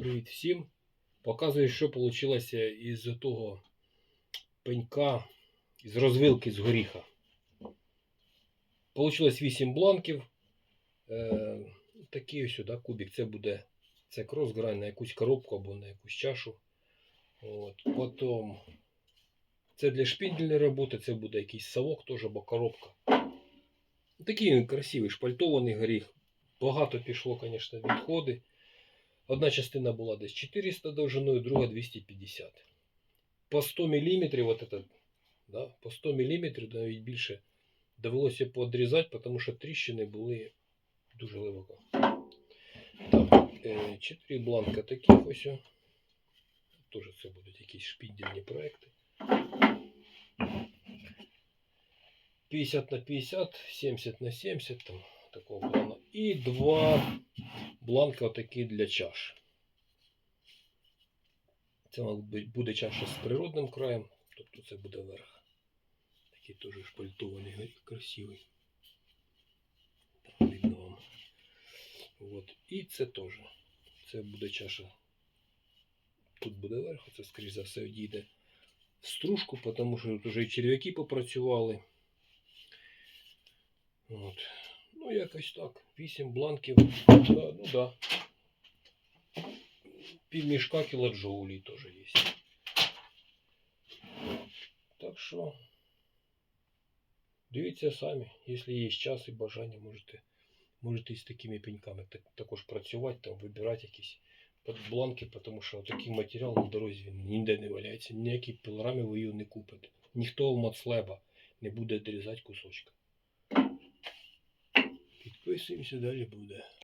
Привіт всім. Показую, що вийшло із того пенька, із розвилки з горіха. Получилось 8 бланків. Е, такий ось да, кубик. Це буде це крос-грань на якусь коробку або на якусь чашу. От. Потім це для шпіндельної роботи, це буде якийсь совок теж або коробка. Такий красивий, шпальтований горіх. Багато пішло, звісно, відходи. Одна частина була десь 400 довжиною, друга 250. По 100 мм, вот это, да, по 100 мм, навіть більше, довелося подрізати, тому що тріщини були дуже глибоко. Так, 4 бланка таких ось. о. Теж це будуть якісь шпіндельні проекти. 50 на 50, 70 на 70, там такого плану. І два бланка отакі для чаш. Це мабуть, буде чаша з природним краєм, тобто це буде верх. Такий теж шпальтований, горіх, красивий. Видно вам. От. І це теж. Це буде чаша. Тут буде верх, це, скоріш за все, дійде в стружку, тому що тут вже і черв'яки попрацювали. От. Ну, якось так. 8 бланків. Да, ну да. Півмішка кілоджоулей теж є. Так що дивіться самі, якщо є час і бажання, можете, можете із такими пеньками так- також працювати, там вибирати якісь бланки, тому що такий матеріал на дорозі він ніде не валяється. Ніякі пілорами ви його не купите. Ніхто в мацлеба не буде відрізати кусочка. Foi sua identidade Buda